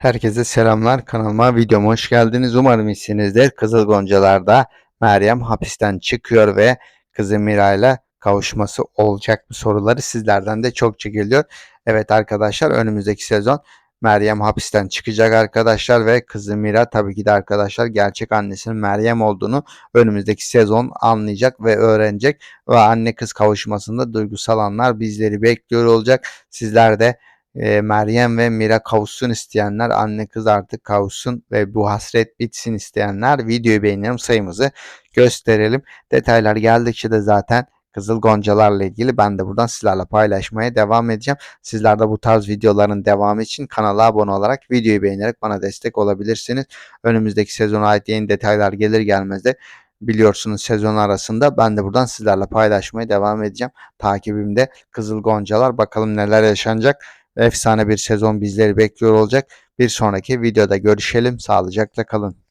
Herkese selamlar. Kanalıma videoma hoş geldiniz. Umarım iyisinizdir. Kızıl Goncalar'da Meryem hapisten çıkıyor ve kızı Miray'la kavuşması olacak mı soruları sizlerden de çok geliyor. Evet arkadaşlar önümüzdeki sezon Meryem hapisten çıkacak arkadaşlar ve kızı Mira tabii ki de arkadaşlar gerçek annesinin Meryem olduğunu önümüzdeki sezon anlayacak ve öğrenecek ve anne kız kavuşmasında duygusal anlar bizleri bekliyor olacak. Sizler de e, Meryem ve Mira kavuşsun isteyenler, anne kız artık kavuşsun ve bu hasret bitsin isteyenler videoyu beğenelim sayımızı gösterelim. Detaylar geldikçe de zaten Kızıl Goncalarla ilgili ben de buradan sizlerle paylaşmaya devam edeceğim. Sizler de bu tarz videoların devamı için kanala abone olarak videoyu beğenerek bana destek olabilirsiniz. Önümüzdeki sezona ait yeni detaylar gelir gelmez de biliyorsunuz sezon arasında ben de buradan sizlerle paylaşmaya devam edeceğim. Takibimde Kızıl Goncalar bakalım neler yaşanacak. Efsane bir sezon bizleri bekliyor olacak. Bir sonraki videoda görüşelim. Sağlıcakla kalın.